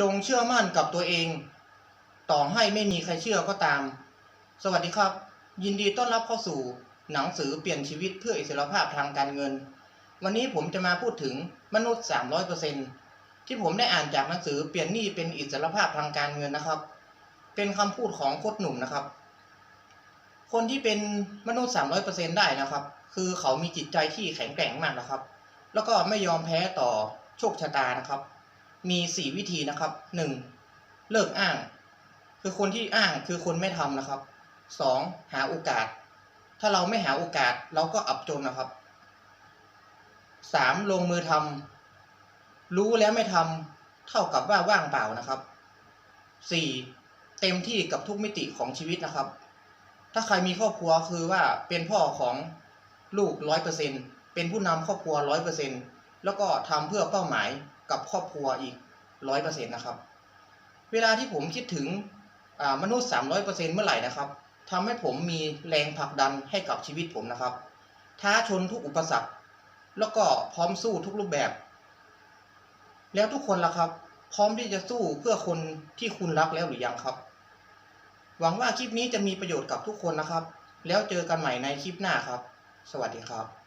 จงเชื่อมั่นกับตัวเอง ต่อให้ไม่มีใครเชื่อก็ตาม สวัสดีครับ ยินดีต้อนรับเข้าสู่หนังสือเปลี่ยนชีวิตเพื่ออิสรภาพทางการเงิน วันนี้ผมจะมาพูดถึงมนุษย์ 300%ที่ผมได้อ่านจากหนังสือเปลี่ยนหนี้เป็นอิสรภาพทางการเงินนะครับ เป็นคำพูดของโค้ชหนุ่มนะครับ คนที่เป็นมนุษย์ 300%ได้นะครับ คือเขามีจิตใจที่แข็งแกร่งมากนะครับ แล้วก็ไม่ยอมแพ้ต่อโชคชะตานะครับ มี 4 วิธีนะครับ 1. เลิกอ้าง คือคนที่อ้างคือคนไม่ทำนะครับ 2. หาโอกาส ถ้าเราไม่หาโอกาสเราก็อับจนนะครับ 3. ลงมือทำรู้แล้วไม่ทำเท่ากับว่าว่างเปล่านะครับ 4. เต็มที่กับทุกมิติของชีวิตนะครับ ถ้าใครมีครอบครัวคือว่าเป็นพ่อของลูกร้อยเปอร์เซ็นเป็นผู้นำครอบครัวร้อยเปอร์เซ็นต์ แล้วก็ทำเพื่อเป้าหมายกับครอบครัวอีกร้อยเปอร์เซ็นนะครับ เวลาที่ผมคิดถึงมนุษย์สามร้อยเปอร์เซ็นเมื่อไหร่นะครับทำให้ผมมีแรงผลักดันให้กับชีวิตผมนะครับ ท้าชนทุกอุปสรรค แล้วก็พร้อมสู้ทุกรูปแบบ แล้วทุกคนล่ะครับ พร้อมที่จะสู้เพื่อคนที่คุณรักแล้วหรือยังครับ หวังว่าคลิปนี้จะมีประโยชน์กับทุกคนนะครับ แล้วเจอกันใหม่ในคลิปหน้าครับ สวัสดีครับ